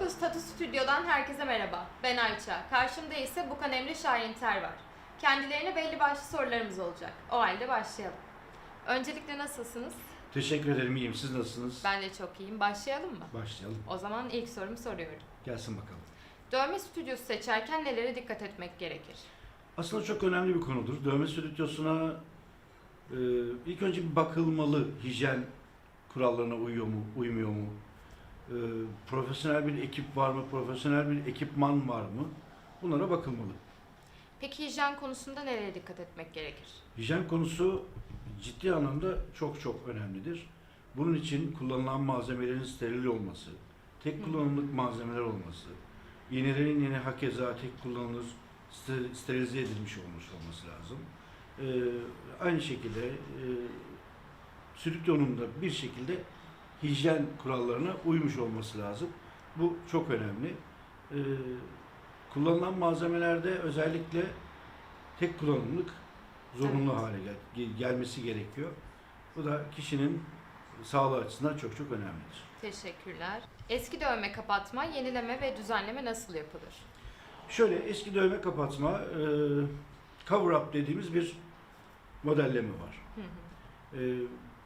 Dokuz Tatu Stüdyo'dan herkese merhaba. Ben Ayça. Karşımda ise Bukan Emre Şahinter var. Kendilerine belli başlı sorularımız olacak. O halde başlayalım. Öncelikle nasılsınız? Teşekkür ederim, iyiyim. Siz nasılsınız? Ben de çok iyiyim. Başlayalım mı? Başlayalım. O zaman ilk sorumu soruyorum. Gelsin bakalım. Dövme stüdyosu seçerken nelere dikkat etmek gerekir? Aslında çok önemli bir konudur. Dövme stüdyosuna e, ilk önce bir bakılmalı. Hijyen kurallarına uyuyor mu, uymuyor mu? E, profesyonel bir ekip var mı? Profesyonel bir ekipman var mı? Bunlara bakılmalı. Peki hijyen konusunda nelere dikkat etmek gerekir? Hijyen konusu ciddi anlamda çok çok önemlidir. Bunun için kullanılan malzemelerin steril olması, tek kullanımlık malzemeler olması, iğnelerin yine hakeza tek kullanılır, ster- sterilize edilmiş olmuş olması lazım. Ee, aynı şekilde e, da bir şekilde hijyen kurallarına uymuş olması lazım. Bu çok önemli. Ee, kullanılan malzemelerde özellikle tek kullanımlık zorunlu Evet. hale gel- gel- gelmesi gerekiyor. Bu da kişinin sağlığı açısından çok çok önemlidir. Teşekkürler. Eski dövme kapatma, yenileme ve düzenleme nasıl yapılır? Şöyle eski dövme kapatma, e, cover up dediğimiz bir modelleme var. Hı hı. E,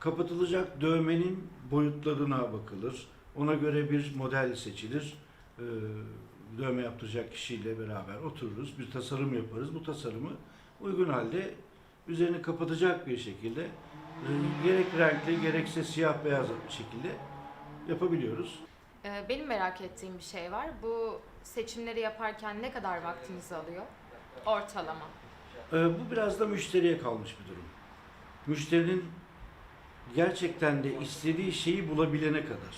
kapatılacak dövmenin boyutlarına bakılır. Ona göre bir model seçilir. E, dövme yaptıracak kişiyle beraber otururuz, bir tasarım yaparız. Bu tasarımı uygun halde üzerini kapatacak bir şekilde e, gerek renkli gerekse siyah beyaz bir şekilde yapabiliyoruz. Ee, Benim merak ettiğim bir şey var. Bu seçimleri yaparken ne kadar vaktinizi alıyor? Ortalama. Ee, bu biraz da müşteriye kalmış bir durum. Müşterinin gerçekten de istediği şeyi bulabilene kadar.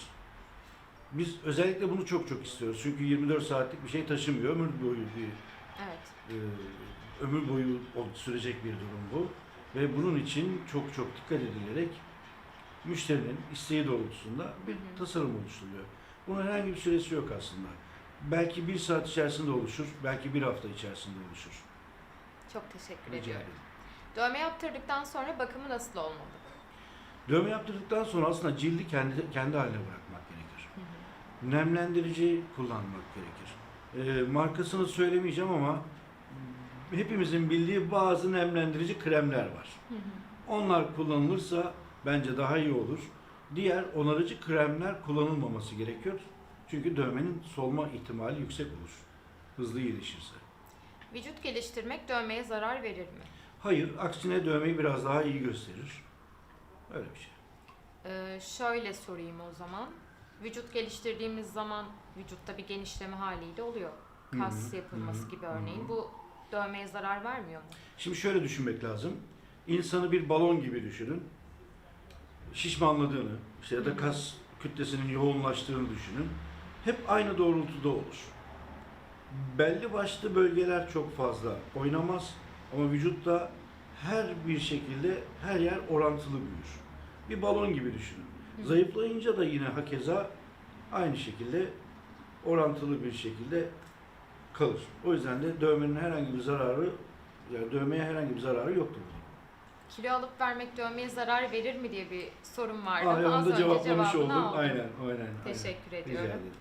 Biz özellikle bunu çok çok istiyoruz. Çünkü 24 saatlik bir şey taşımıyor. Ömür boyu bir Evet. e, ömür boyu sürecek bir durum bu. Ve bunun için çok çok dikkat edilerek müşterinin isteği doğrultusunda bir Hı hı. tasarım oluşturuluyor. Bunun herhangi bir süresi yok aslında. Belki bir saat içerisinde oluşur, belki bir hafta içerisinde oluşur. Çok teşekkür Rica ediyorum. ederim. Dövme yaptırdıktan sonra bakımı nasıl olmalı? Dövme yaptırdıktan sonra aslında cildi kendi kendi haline bırakmak gerekir. Hı hı. Nemlendirici kullanmak gerekir. Ee, markasını söylemeyeceğim ama hepimizin bildiği bazı nemlendirici kremler var. Hı hı. Onlar kullanılırsa bence daha iyi olur. Diğer onarıcı kremler kullanılmaması gerekiyor. Çünkü dövmenin solma ihtimali yüksek olur. Hızlı iyileşirse. Vücut geliştirmek dövmeye zarar verir mi? Hayır, aksine dövmeyi biraz daha iyi gösterir. Öyle bir şey. Ee, şöyle sorayım o zaman. Vücut geliştirdiğimiz zaman vücutta bir genişleme haliyle oluyor. Kas Hı hı, yapılması hı hı, gibi örneğin. hı hı. Bu dövmeye zarar vermiyor mu? Şimdi şöyle düşünmek lazım. İnsanı bir balon gibi düşünün. Şişmanladığını, işte ya da kas kütlesinin yoğunlaştığını düşünün. Hep aynı doğrultuda olur. Belli başlı bölgeler çok fazla oynamaz ama vücutta her bir şekilde her yer orantılı büyür. Bir balon gibi düşünün. Zayıflayınca da yine hakeza aynı şekilde orantılı bir şekilde kalır. O yüzden de dövmenin herhangi bir zararı, yani dövmeye herhangi bir zararı yoktur. Kilo alıp vermek dövmeye zarar verir mi diye bir sorum vardı. Aa, Az önce cevaplamış oldum. aldım. Aynen, aynen. Teşekkür aynen. ediyorum. Rica ederim.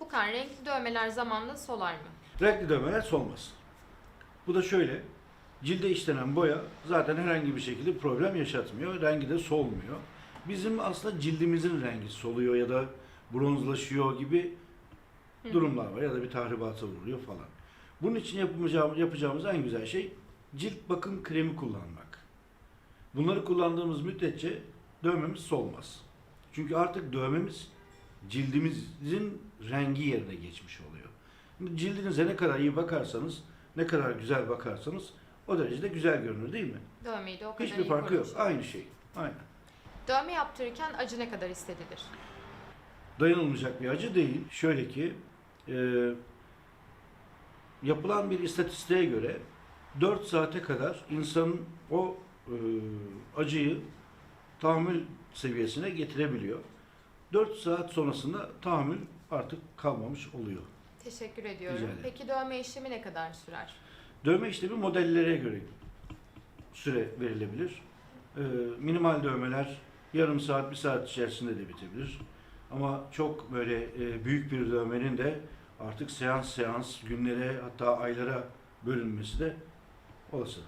Bu kan renkli dövmeler zamanla solar mı? Renkli dövmeler solmaz. Bu da şöyle, cilde işlenen boya zaten herhangi bir şekilde problem yaşatmıyor. Rengi de solmuyor. Bizim aslında cildimizin rengi soluyor ya da bronzlaşıyor gibi durumlar var ya da bir tahribata uğruyor falan. Bunun için yapacağımız, yapacağımız en güzel şey cilt bakım kremi kullanmak. Bunları kullandığımız müddetçe dövmemiz solmaz. Çünkü artık dövmemiz cildimizin rengi yerine geçmiş oluyor. Şimdi Cildinize ne kadar iyi bakarsanız, ne kadar güzel bakarsanız o derecede güzel görünür değil mi? Dövmeyi de o kadar Hiçbir iyi farkı yok. korumuş. Aynı şey. Aynen. Dövme yaptırırken acı ne kadar hissedilir? dayanılmayacak bir acı değil. Şöyle ki e, yapılan bir istatistiğe göre 4 saate kadar insanın o e, acıyı tahammül seviyesine getirebiliyor. 4 saat sonrasında tahammül artık kalmamış oluyor. Teşekkür ediyorum. Rica ederim. Peki dövme işlemi ne kadar sürer? Dövme işlemi modellere göre süre verilebilir. E, minimal dövmeler yarım saat, bir saat içerisinde de bitebilir. Ama çok böyle e, büyük bir dövmenin de artık seans seans günlere hatta aylara bölünmesi de olası.